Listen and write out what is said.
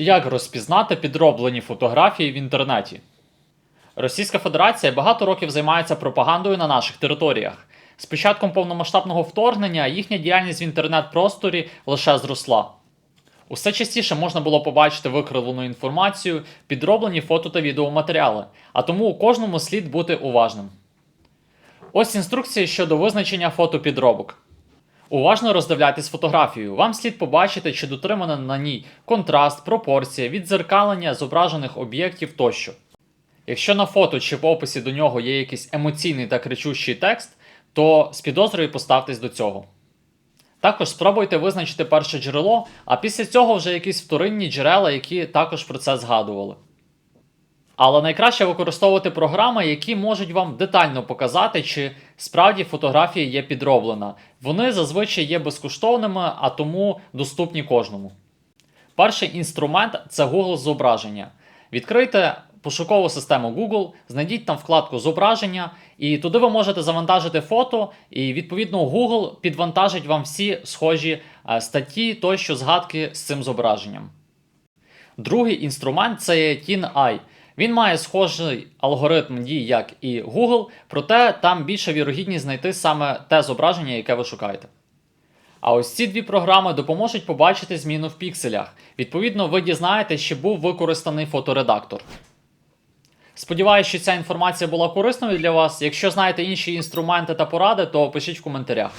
Як розпізнати підроблені фотографії в інтернеті? Російська Федерація багато років займається пропагандою на наших територіях. З початком повномасштабного вторгнення їхня діяльність в інтернет-просторі лише зросла. Усе частіше можна було побачити викривлену інформацію, підроблені фото та відеоматеріали, а тому у кожному слід бути уважним. Ось інструкція щодо визначення фотопідробок. Уважно роздивляйтесь фотографію. Вам слід побачити, чи дотримано на ній контраст, пропорція, віддзеркалення зображених об'єктів тощо. Якщо на фото чи в описі до нього є якийсь емоційний та кричущий текст, то з підозрою поставтесь до цього. Також спробуйте визначити перше джерело, а після цього вже якісь вторинні джерела, які також про це згадували. Але найкраще використовувати програми, які можуть вам детально показати, чи справді фотографія є підроблена. Вони зазвичай є безкоштовними, а тому доступні кожному. Перший інструмент це Google зображення. Відкрийте пошукову систему Google, знайдіть там вкладку зображення, і туди ви можете завантажити фото, і відповідно Google підвантажить вам всі схожі е, статті тощо згадки з цим зображенням. Другий інструмент це TinEye. Він має схожий алгоритм дій, як і Google, проте там більша вірогідність знайти саме те зображення, яке ви шукаєте. А ось ці дві програми допоможуть побачити зміну в пікселях. Відповідно, ви дізнаєтесь, чи був використаний фоторедактор. Сподіваюсь, що ця інформація була корисною для вас. Якщо знаєте інші інструменти та поради, то пишіть в коментарях.